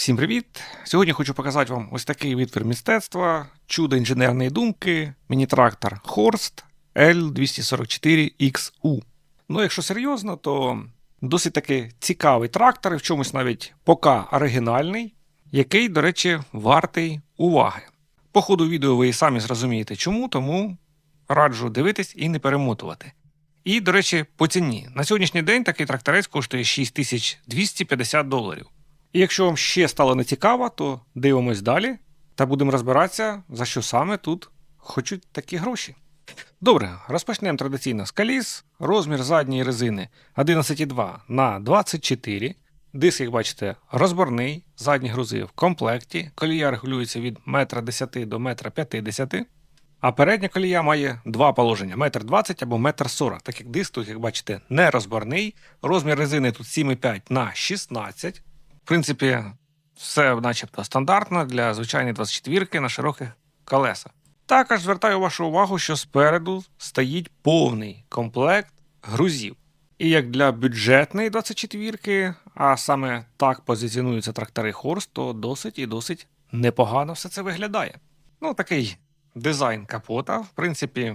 Всім привіт! Сьогодні хочу показати вам ось такий витвір мистецтва, чудо інженерної думки, міні-трактор Horst L244XU. Ну, якщо серйозно, то досить таки цікавий трактор, і в чомусь навіть пока оригінальний, який, до речі, вартий уваги. По ходу відео ви і самі зрозумієте чому, тому раджу дивитись і не перемотувати. І, до речі, по ціні. На сьогоднішній день такий тракторець коштує 6250 доларів. І якщо вам ще стало нецікаво, то дивимось далі та будемо розбиратися, за що саме тут хочуть такі гроші. Добре, розпочнемо традиційно з коліс. Розмір задньої резини 11,2 на 24. Диск, як бачите, розборний, задні грузи в комплекті. Колія регулюється від 1,10 м до 1,50 м. А передня колія має два положення: 1,20 м або 1,40 м. Так як диск тут, як бачите, не розборний. Розмір резини тут 7,5 на 16. Принципі, все начебто стандартно для звичайної 24-ки на широких колесах. Також звертаю вашу увагу, що спереду стоїть повний комплект грузів. І як для бюджетної 24-ки, а саме так позиціонуються трактори Хорст, то досить і досить непогано все це виглядає. Ну, такий дизайн капота, в принципі,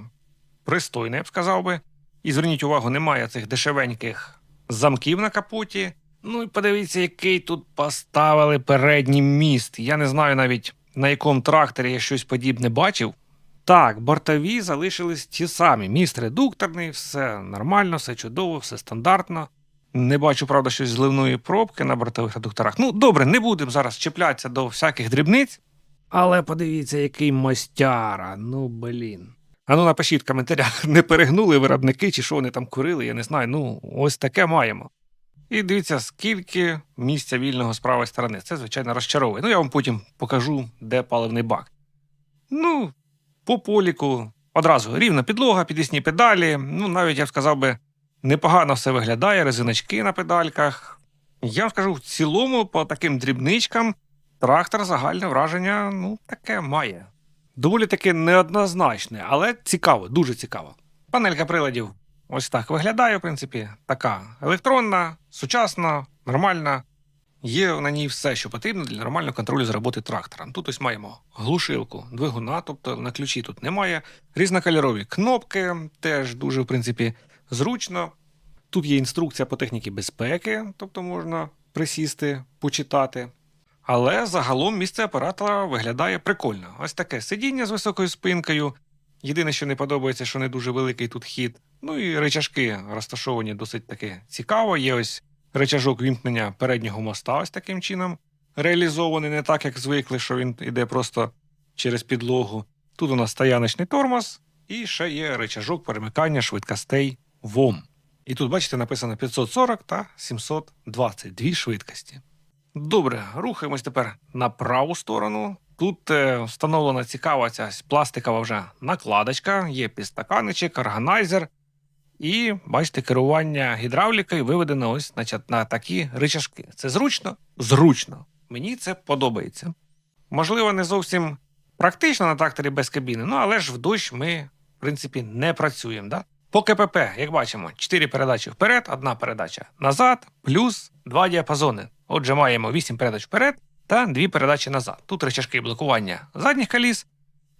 пристойний, я б сказав би. І зверніть увагу, немає цих дешевеньких замків на капоті. Ну і подивіться, який тут поставили передній міст. Я не знаю навіть на якому тракторі я щось подібне бачив. Так, бортові залишились ті самі. Міст редукторний, все нормально, все чудово, все стандартно. Не бачу, правда, щось зливної пробки на бортових редукторах. Ну, добре, не будемо зараз чіплятися до всяких дрібниць. Але подивіться, який мостяра. Ну, блін. А ну напишіть в коментарях, не перегнули виробники чи що вони там курили, я не знаю. Ну, ось таке маємо. І дивіться, скільки місця вільного з правої сторони. Це, звичайно, розчаровує. Ну, я вам потім покажу, де паливний бак. Ну, по поліку одразу рівна підлога, підвісні педалі. Ну, навіть я б сказав би, непогано все виглядає, резиночки на педальках. Я вам скажу, в цілому, по таким дрібничкам, трактор загальне враження, ну, таке має. Доволі таки неоднозначне, але цікаво, дуже цікаво. Панелька приладів ось так виглядає, в принципі, така електронна, сучасна, нормальна. Є на ній все, що потрібно для нормального контролю з роботи трактора. Тут ось маємо глушилку двигуна, тобто на ключі тут немає. Різнокольорові кнопки, теж дуже, в принципі, зручно. Тут є інструкція по техніці безпеки, тобто можна присісти, почитати. Але загалом місце оператора виглядає прикольно. Ось таке сидіння з високою спинкою. Єдине, що не подобається, що не дуже великий тут хід. Ну і речашки розташовані досить таки цікаво. Є ось речажок вімкнення переднього моста, ось таким чином. Реалізований не так, як звикли, що він йде просто через підлогу. Тут у нас стояночний тормоз, і ще є речажок перемикання швидкостей ВОМ. І тут, бачите, написано 540 та 720 дві швидкості. Добре, рухаємось тепер на праву сторону. Тут е, встановлена цікава ця пластикова вже накладочка, є підстаканничок, органайзер. І бачите, керування гідравлікою виведено ось значить, на такі ричажки. Це зручно? Зручно. Мені це подобається. Можливо, не зовсім практично на тракторі без кабіни, ну але ж в дощ ми, в принципі, не працюємо. Да? По КПП, як бачимо, 4 передачі вперед, одна передача назад, плюс 2 діапазони. Отже, маємо 8 передач вперед та 2 передачі назад. Тут рычажки блокування задніх коліс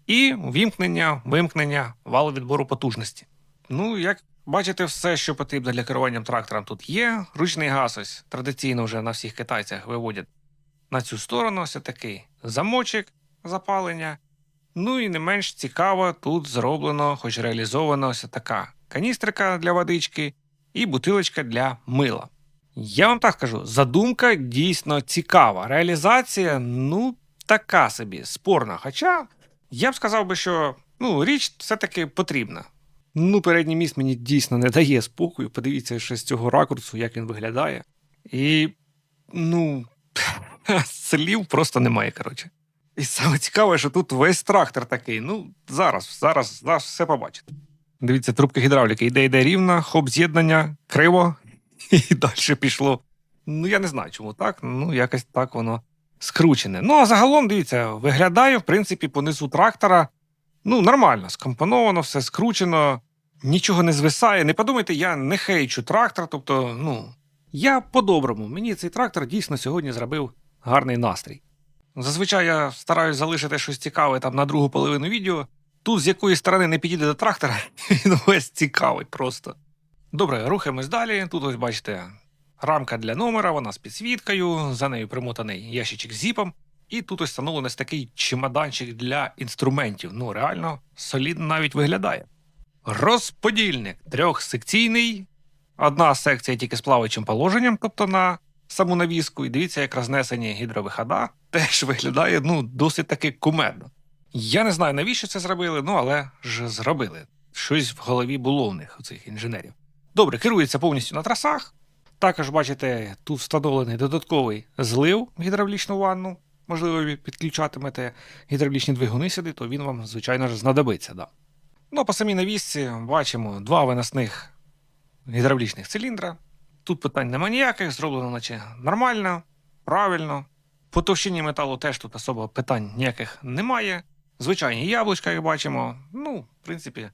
і вімкнення, вимкнення валу відбору потужності. Ну, як бачите, все, що потрібно для керування трактором, тут є. Ручний газ ось традиційно вже на всіх китайцях виводять на цю сторону. Ось такий замочок запалення. Ну і не менш цікаво, тут зроблено, хоч реалізовано ось така каністрика для водички і бутилочка для мила. Я вам так скажу, задумка дійсно цікава. Реалізація, ну, така собі, спорна. Хоча я б сказав би, що ну, річ все-таки потрібна. Ну, передній міст мені дійсно не дає спокою. Подивіться, що з цього ракурсу, як він виглядає. І, ну, слів просто немає, коротше. І саме цікаве, що тут весь трактор такий. Ну, зараз, зараз, зараз все побачите. Дивіться, трубка гідравліки йде, йде рівно, хоп, з'єднання, криво, і далі пішло. Ну, я не знаю, чому так. Ну, якось так воно скручене. Ну, а загалом, дивіться, виглядає, в принципі, по низу трактора. Ну, нормально, скомпоновано, все скручено, нічого не звисає. Не подумайте, я не хейчу трактор, тобто, ну, я по-доброму. Мені цей трактор дійсно сьогодні зробив гарний настрій. Зазвичай я стараюсь залишити щось цікаве там на другу половину відео. Тут з якої сторони не підійде до трактора, він весь цікавий просто. Добре, рухаємось далі. Тут ось бачите рамка для номера, вона з підсвіткою, за нею примотаний ящичок з зіпом. І тут ось такий чемоданчик для інструментів. Ну, реально, солідно навіть виглядає. Розподільник трьохсекційний. Одна секція тільки з плаваючим положенням, тобто на саму навіску. І дивіться, як рознесені гідровихода теж виглядає ну, досить таки кумедно. Я не знаю, навіщо це зробили, ну але ж зробили. Щось в голові було у них, у цих інженерів. Добре, керується повністю на трасах. Також, бачите, тут встановлений додатковий злив в гідравлічну ванну. Можливо, підключатимете гідравлічні двигуни сюди, то він вам, звичайно ж, знадобиться. Да. Ну, по самій навісці бачимо два виносних гідравлічних циліндра. Тут питань нема ніяких, зроблено наче нормально, правильно. По товщині металу теж тут особо питань ніяких немає. Звичайні яблучка, як бачимо. Ну, в принципі,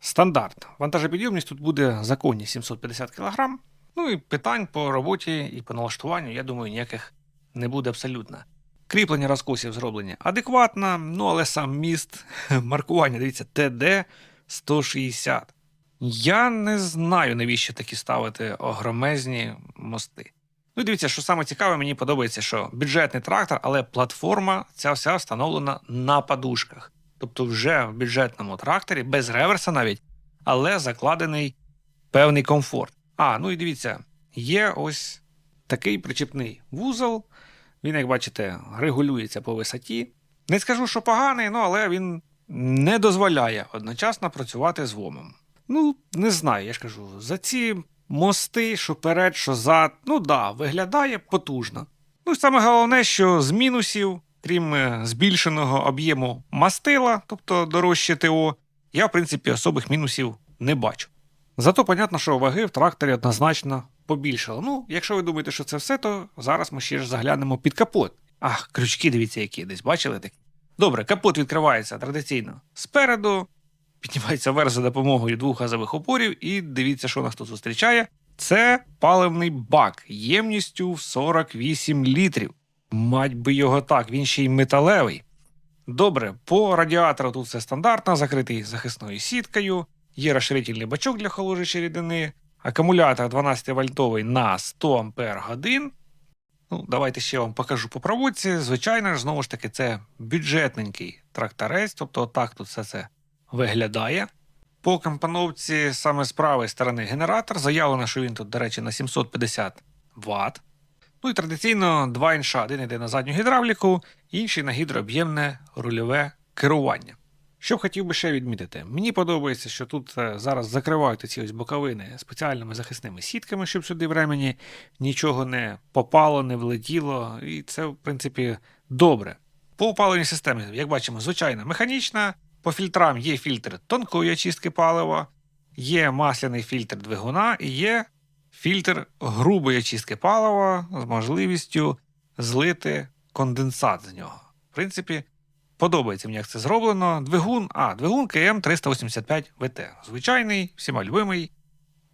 стандарт. Вантажопідйомність тут буде законні 750 кг. Ну і питань по роботі і по налаштуванню, я думаю, ніяких не буде абсолютно. Кріплення розкосів зроблені адекватно, ну але сам міст, маркування, дивіться, ТД 160. Я не знаю, навіщо такі ставити огромезні мости. Ну і дивіться, що саме цікаве, мені подобається, що бюджетний трактор, але платформа ця вся встановлена на подушках. Тобто, вже в бюджетному тракторі, без реверса навіть, але закладений певний комфорт. А, ну і дивіться, є ось такий причепний вузол. Він, як бачите, регулюється по висоті. Не скажу, що поганий, ну але він не дозволяє одночасно працювати з вомом. Ну, не знаю, я ж кажу, за ці мости, що перед, що зад, ну да, виглядає потужно. Ну і саме головне, що з мінусів, крім е, збільшеного об'єму мастила, тобто дорожче ТО, я, в принципі, особих мінусів не бачу. Зато понятно, що ваги в тракторі однозначно побільшало. Ну, якщо ви думаєте, що це все, то зараз ми ще ж заглянемо під капот. Ах, крючки, дивіться, які десь бачили такі. Добре, капот відкривається традиційно спереду, піднімається вверх за допомогою двох газових опорів, і дивіться, що нас тут зустрічає. Це паливний бак ємністю в 48 літрів. Мать би його так, він ще й металевий. Добре, по радіатору тут все стандартно, закритий захисною сіткою, є розширительний бачок для холодячої рідини, акумулятор 12 вольтовий на 100 ампер годин. Ну, давайте ще вам покажу по проводці. Звичайно ж, знову ж таки, це бюджетненький тракторець, тобто так тут все це виглядає. По компоновці саме з правої сторони генератор. Заявлено, що він тут, до речі, на 750 Вт. Ну і традиційно два інша. Один йде на задню гідравліку, інший на гідрооб'ємне рульове керування. Що б хотів би ще відмітити, мені подобається, що тут е, зараз закривають ці ось боковини спеціальними захисними сітками, щоб сюди времені нічого не попало, не влетіло, і це, в принципі, добре. По опаленню системи, як бачимо, звичайно, механічна. По фільтрам є фільтр тонкої очистки палива, є масляний фільтр двигуна і є фільтр грубої очистки палива з можливістю злити конденсат з нього. В принципі, подобається мені, як це зроблено. Двигун, а, двигун КМ 385 ВТ. Звичайний, всіма любимий,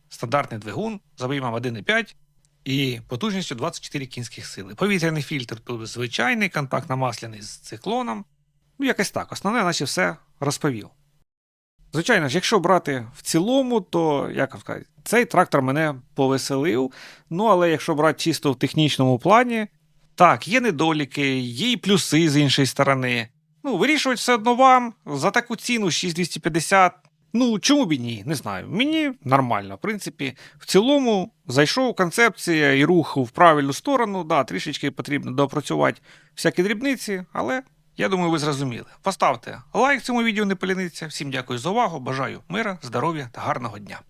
стандартний двигун з об'ємом 1,5 і потужністю 24 кінських сили. Повітряний фільтр тут звичайний, контактно-масляний з циклоном. Ну, якось так. Основне, наче все розповів. Звичайно ж, якщо брати в цілому, то як сказати, цей трактор мене повеселив. Ну, але якщо брати чисто в технічному плані, так, є недоліки, є і плюси з іншої сторони. Ну, вирішувати все одно вам за таку ціну 6250. Ну, чому б і ні? Не знаю. Мені нормально. В принципі, в цілому зайшов концепція і рух в правильну сторону. Да, трішечки потрібно доопрацювати всякі дрібниці, але я думаю, ви зрозуміли. Поставте лайк цьому відео, не поліниться. Всім дякую за увагу. Бажаю мира, здоров'я та гарного дня.